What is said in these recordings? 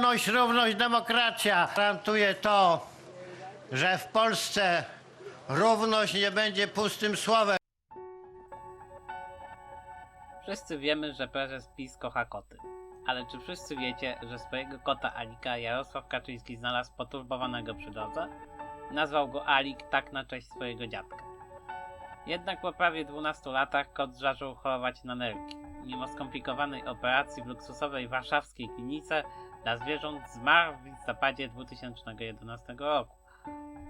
wolność, równość, demokracja. Gwarantuje to, że w Polsce równość nie będzie pustym słowem. Wszyscy wiemy, że prezes PiS kocha koty. Ale czy wszyscy wiecie, że swojego kota Alika Jarosław Kaczyński znalazł poturbowanego przy drodze? Nazwał go Alik tak na cześć swojego dziadka. Jednak po prawie 12 latach kot zaczął chorować na nerki. Mimo skomplikowanej operacji w luksusowej warszawskiej klinice dla zwierząt zmarł w listopadzie 2011 roku.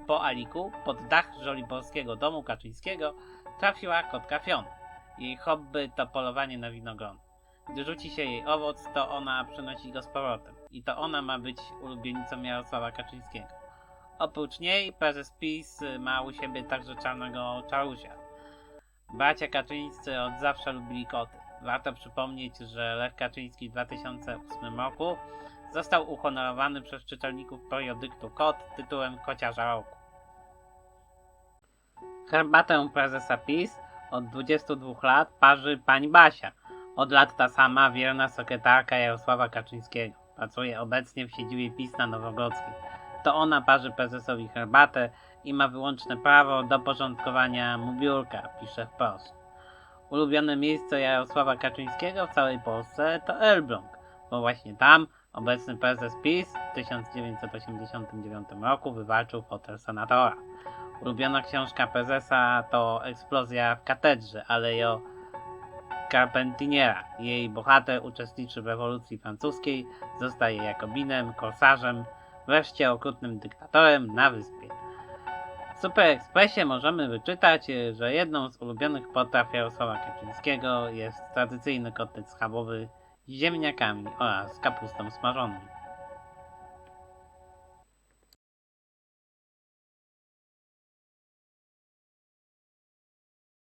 Po Aliku pod dach żoliborskiego domu Kaczyńskiego trafiła kotka Fiona. Jej hobby to polowanie na winogron. Gdy rzuci się jej owoc, to ona przynosi go z powrotem. I to ona ma być ulubienicą Jarosława Kaczyńskiego. Oprócz niej prezes PiS ma u siebie także czarnego czarusia. Bracia Kaczyńscy od zawsze lubili koty. Warto przypomnieć, że Lech Kaczyński w 2008 roku został uhonorowany przez czytelników periodyktu Kot tytułem Kociarza Roku. Herbatę prezesa PiS od 22 lat parzy pani Basia. Od lat ta sama wierna sekretarka Jarosława Kaczyńskiego. Pracuje obecnie w siedzibie PiS na Nowogrodzkiej. To ona parzy prezesowi herbatę i ma wyłączne prawo do porządkowania mu biurka, pisze wprost. Ulubione miejsce Jarosława Kaczyńskiego w całej Polsce to Elbląg, bo właśnie tam obecny prezes PiS w 1989 roku wywalczył fotel senatora. Ulubiona książka prezesa to Eksplozja w katedrze Alejo Carpentiniera. Jej bohater uczestniczy w rewolucji francuskiej, zostaje Jakobinem, korsarzem, wreszcie okrutnym dyktatorem na wyspie. W Super Expressie możemy wyczytać, że jedną z ulubionych potraw Jarosława Kaczyńskiego jest tradycyjny kotlet schabowy ziemniakami oraz kapustą smażoną.